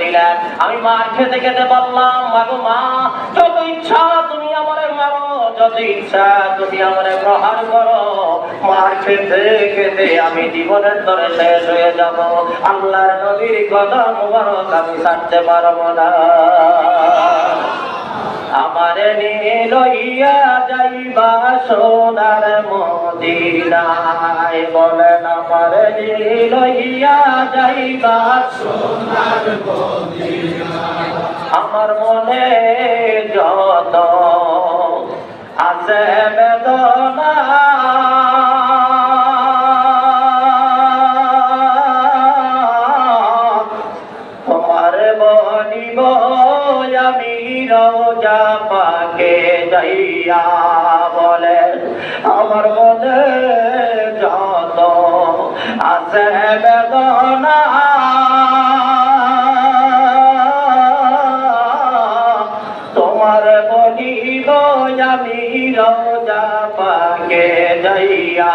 দিলেন। আমি মার খেতে খেতে বললাম, মাগো মা, যত ইচ্ছা তুমি আমারে মারো, যত ইচ্ছা তুমি আমারে প্রহার করো। মার খেতে খেতে আমি জীবনের দরে শেষ হয়ে যাব। আল্লাহর নবীর কথা মুবারক আমি ছাড়তে পারব না। আমারে নিয়ে লইয়া যাইবা সোনার মদিনায়। বলেন, আমার নিয়ে লইয়া যাইবা সোনার মদিনায়। আমার মনে যত আছে বেদনা যাইয়া বলে আমার মনে যত আছে বেদনা তোমার বলিল আমি রোজা পাকে যাইয়া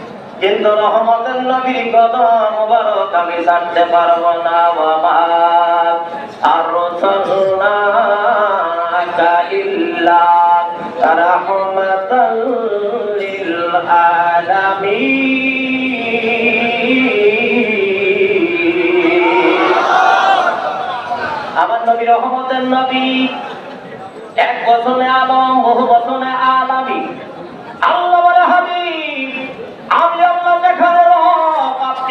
কিন্তু রহমতের নবীর কদম মুবারক, আমি ছাড়তে পারব না বাবা আর রসুলনাকা ইল্লা আমার নবী রহমতের নবী, এক বছরে আলম, বহু বছরে আলামি আল্লাহ বলে হাবিব আমি আল্লাহ যেখানে রব আপনি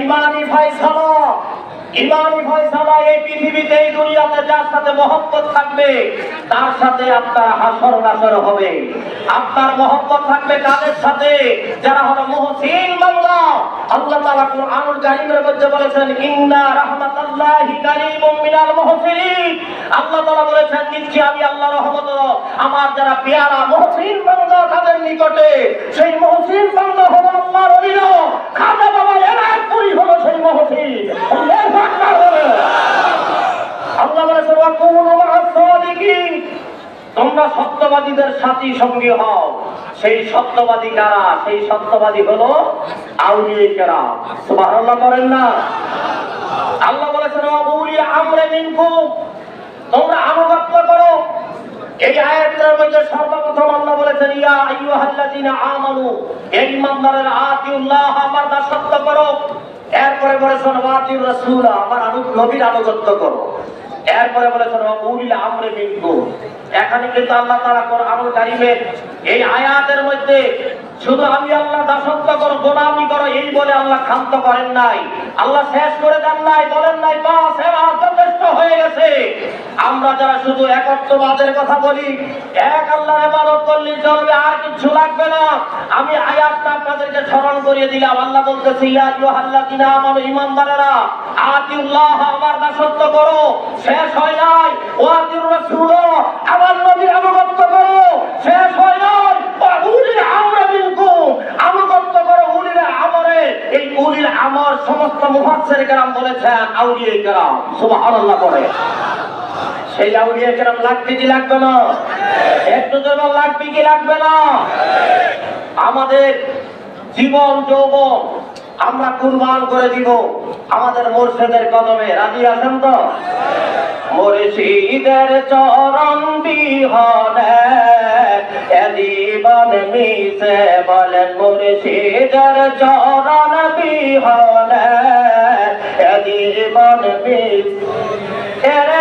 ইমানি ফয়সালা ইমানি ফয়সালা এই পৃথিবীতে, এই দুনিয়াতে যার সাথে মহব্বত থাকবে, তার সাথে আপনার হাসর নাসর হবে। আপনার মহব্বত থাকবে কাদের সাথে? যারা হলো মুহসিন বান্দা। আল্লাহ তাআলা কুরআনুল কারীমের মধ্যে বলেছেন, ইন্না রাহমাতাল্লাহি কারীমুম মিনাল মুহসিনিন। আল্লাহ তাআলা বলেছেন, নিশ্চয়ই আমি আল্লাহ রহমত, আমার যারা পেয়ারা মুহসিন বান্দা, তাদের নিকটে সেই মুহসিন বান্দা হলো আল্লাহর অলির। খাজা সেই তোমরা সত্যবাদীদের সাথী সঙ্গী হও। সেই সত্যবাদী কারা? সেই সত্যবাদী হলো আউলিয়ে কেরাম। সুবহানাল্লাহ করেন না। আল্লাহ বলেছেন আবুলি আমরে তোমরা আনুগত্য করো এই আয়াতের মধ্যে সর্বপ্রথম আল্লাহ বলেছেন, ইয়া আইয়ুহাল্লাযিনা আমানু, এই ইমানদারের আতিউল্লাহ আমার দাসত্ব করো। এরপরে বলেছেন ওয়াতির রাসূল আমার নবীর আনুগত্য করো। এরপরে বলেছেন উলিল আমরে মিনকুম। এখানে কিন্তু আল্লাহ তাআলা কোরআনুল কারীমের এই আয়াতের মধ্যে শুধু আমি আল্লাহ দাসত্ব করো, গোলামি করো, এই বলে আল্লাহ ক্ষান্ত করেন নাই। আল্লাহ শেষ করে দেন নাই, বলেন নাই বাস যথেষ্ট হয়ে গেছে। আমরা যারা শুধু একত্ববাদের কথা বলি, এক আল্লাহর ইবাদত করলে চলবে, আর কিছু লাগবে না। আমি আয়াতটা আপনাদেরকে স্মরণ করিয়ে দিলাম। আল্লাহ বলতেছে, ইয়া আইয়ুহাল্লাযিনা আমানু, ঈমানদারেরা, আতিউল্লাহ, আমার দাসত্ব করো। শেষ হয় নাই। ও ওয়াতিউর রাসূল আমার নবীর আনুগত্য করো শেষ হয় নাই উলিল আমরে মিনকুম আনুগত্য করো উলিল আমরে এই উলিল আমর সমস্ত মুফাসসির কেরাম বলেছেন, আউলিয়া কেরাম, সুবহানাল্লাহ পড়ে। সেই আউলিয়া কেরাম লাগবে কি লাগবে না? একটু জন্য লাগবে কি লাগবে না? আমাদের জীবন, যৌবন আমরা কুরবান করে দিব। আমাদের মোর্শেদের কদমে রাজি আছেন তো? মুর্শিদের চরণ বিহনে জীবন মিশে বলেন, মুর্শিদের চরণ বিহনে জীবন মিশে এরে